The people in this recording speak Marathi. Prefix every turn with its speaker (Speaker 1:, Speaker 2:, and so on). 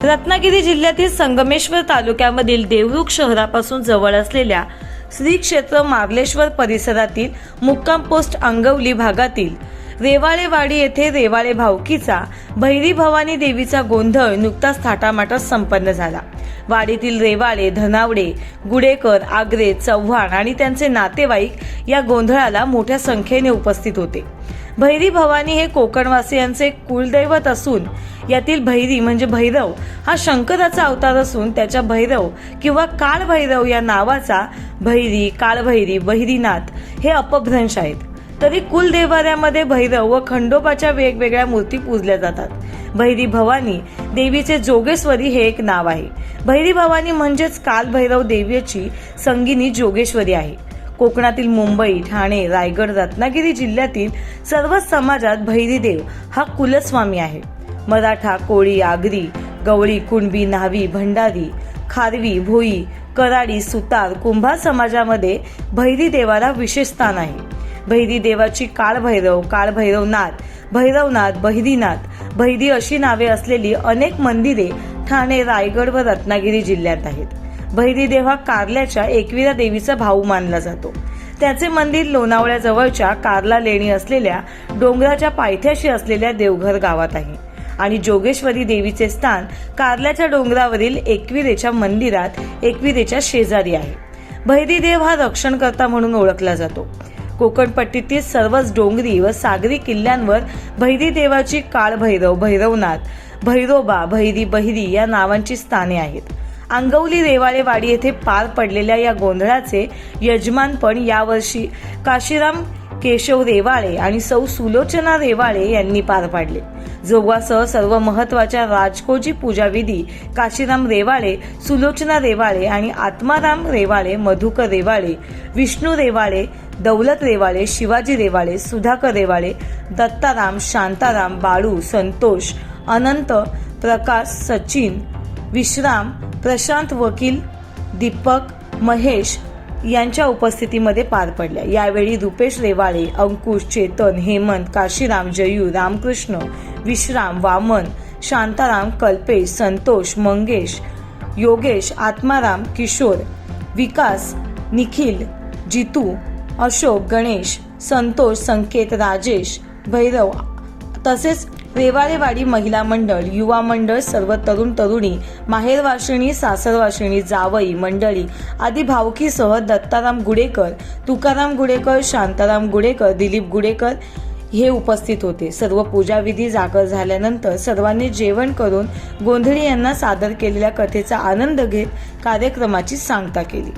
Speaker 1: रत्नागिरी जिल्ह्यातील संगमेश्वर तालुक्यामधील देवरुख शहरापासून जवळ असलेल्या श्री क्षेत्र मार्लेश्वर परिसरातील मुक्काम पोस्ट अंगवली भागातील रेवाळेवाडी येथे रेवाळे भावकीचा भैरी भवानी देवीचा गोंधळ नुकताच थाटामाटात संपन्न झाला. वाडीतील रेवाळे धनावडे गुडेकर आग्रे चव्हाण आणि त्यांचे नातेवाईक या गोंधळाला मोठ्या संख्येने उपस्थित होते. भैरी भवानी हे कोकणवासियांचे कुलदैवत असून यातील भैरी म्हणजे भैरव हा शंकराचा अवतार असून त्याच्या भैरव किंवा काळ भैरव या नावाचा भैरी काळभैरी बहिरीनाथ हे अपभ्रंश आहेत. तरी कुलदेवाऱ्यामध्ये भैरव व खंडोबाच्या वेगवेगळ्या मूर्ती पूजल्या जातात. भैरी भवानी देवीचे जोगेश्वरी हे एक नाव आहे. भैरी भवानी म्हणजेच काल भैरव देवीची संगिनी जोगेश्वरी आहे. कोकणातील मुंबई ठाणे रायगड रत्नागिरी जिल्ह्यातील सर्वच समाजात भैरीदेव हा कुलस्वामी आहे. मराठा कोळी आगरी गवळी कुणबी न्हावी भंडारी खारवी भोई कराडी सुतार कुंभार समाजामध्ये भैरी देवाला विशेष स्थान आहे. भैदी देवाची काळभैरव काळभैरवनाथ भैरवनाथ बहिरीनाथ भैरी अशी नावे असलेली अनेक मंदिरे ठाणे रायगड व रत्नागिरी जिल्ह्यात आहेत. भैरीदेव हा कारल्याच्या एकविरा देवीचा भाऊ मानला जातो. त्याचे मंदिर लोणावळ्याजवळच्या कारला लेणी असलेल्या डोंगराच्या पायथ्याशी असलेल्या देवघर गावात आहे. आणि जोगेश्वरी देवीचे स्थान कारल्याच्या डोंगरावरील एकविरेच्या मंदिरात एकविरेच्या शेजारी आहे. भैरीदेव हा रक्षणकर्ता म्हणून ओळखला जातो. कोकणपट्टीतील सर्वच डोंगरी व सागरी किल्ल्यांवर भैरी देवाची काळभैरव भैरवनाथ भैरोबा भैरी बहिरी या नावांची स्थाने आहेत. अंगवली रेवाळेवाडी येथे पार पडलेल्या या गोंधळाचे यजमानपण यावर्षी काशीराम केशव रेवाळे आणि सौ सुलोचना रेवाळे यांनी पार पाडले. जोगासह सर्व महत्त्वाच्या राजकोजी पूजाविधी काशीराम रेवाळे सुलोचना रेवाळे आणि आत्माराम रेवाळे मधुकर रेवाळे विष्णू रेवाळे दौलत रेवाळे शिवाजी रेवाळे सुधाकर रेवाळे दत्ताराम शांताराम बाळू संतोष अनंत प्रकाश सचिन विश्राम प्रशांत वकील दीपक महेश यांच्या उपस्थितीमध्ये पार पडल्या. यावेळी रुपेश रेवाळे अंकुश चेतन हेमंत काशीराम जयू रामकृष्ण विश्राम वामन शांताराम कल्पेश संतोष मंगेश योगेश आत्माराम किशोर विकास निखिल जितू अशोक गणेश संतोष संकेत राजेश भैरव तसेच रेवारेवाडी महिला मंडळ युवा मंडळ सर्व तरुण तरुणी माहेरवाशिणी सासरवाशिणी जावई मंडळी आदी भावकीसह दत्ताराम गुडेकर तुकाराम गुडेकर शांताराम गुडेकर दिलीप गुडेकर हे उपस्थित होते. सर्व पूजाविधी जागर झाल्यानंतर सर्वांनी जेवण करून गोंधळी यांना सादर केलेल्या कथेचा आनंद घेत कार्यक्रमाची सांगता केली.